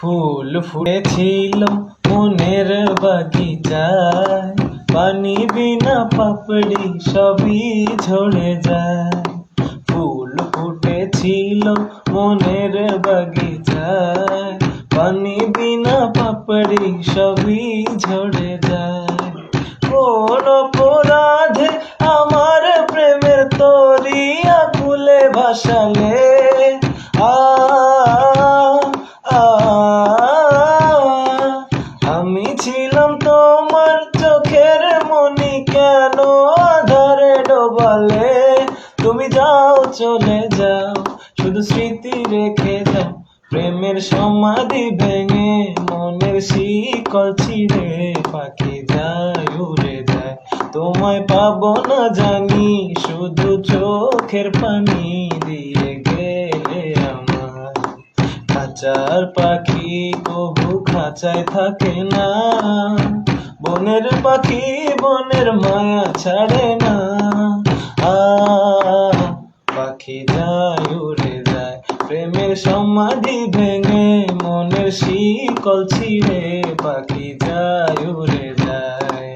ফুল ফুটেছিল মনের বাগিচায়। পানি বিনা পাপড়ি সবই ঝরে যায়। ফুল ফুটেছিল মনের বাগিচায়। পানি বিনা পাপড়ি সবই ঝরে যায়। কোন অপরাধে আমার প্রেমের তরিয়া কুলে ভাসালে। যাও চলে যাও। শুধু স্মৃতি রেখে যাও। প্রেমের সমাধি ভেঙে মনের শিকল ছিঁড়ে পাখি যায়, উড়ে যায়। তোমায় পাবো না জানি, শুধু চোখের পানি দিয়ে গেলে আমার। খাঁচার পাখি কবু খাঁচায় থাকে না। বনের পাখি বনের মায়া ছাড়ে না। আ পাখি যায়, উড়ে যায়। প্রেমের সমাধি ভেঙে মনের শিকল ছিঁড়ে পাখি যায়, উড়ে যায়।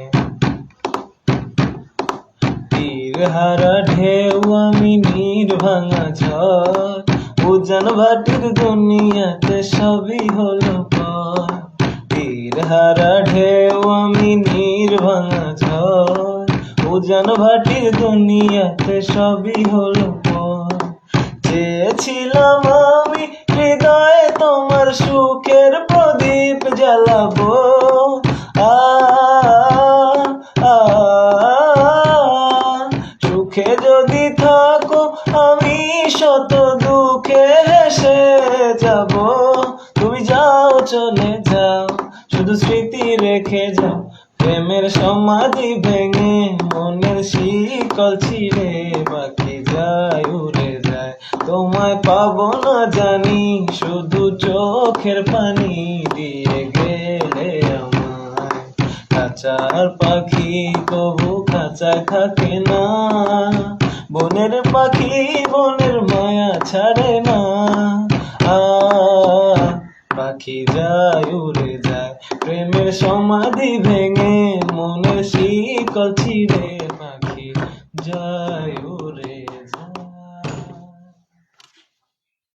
তীর হারা ঢেউ আমি নীর ভাঙা ঝড়। উজান ভাটির দুনিয়াতে সবই হলো পর। তীর হারা ঢেউ আমি নীর ভাঙা ঝড়। উজান ভাটির দুনিয়াতে সবই হলো চেয়েছিলাম আমি, হৃদয়ে তোমার সুখের প্রদীপ জ্বালাবো। সুখে যদি থাকো, আমি শত দুঃখে হেসে যাব। তুমি যাও, চলে যাও, শুধু স্মৃতি রেখে যাও। প্রেমের সমাধি ভেঙে মনের শিকল ছিঁড়ে বাকি যায় তোমায় পাবো না জানি, শুধু চোখের পানি দিয়ে গেলে আমায়। খাঁচার পাখি কবু খাঁচায় থাকে না। বনের পাখি বনের মায়া ছাড়ে না। পাখি যায়, উড়ে যায়, প্রেমের সমাধি ভেঙে মনে শিকল ছিঁড়ে। পাখি যায়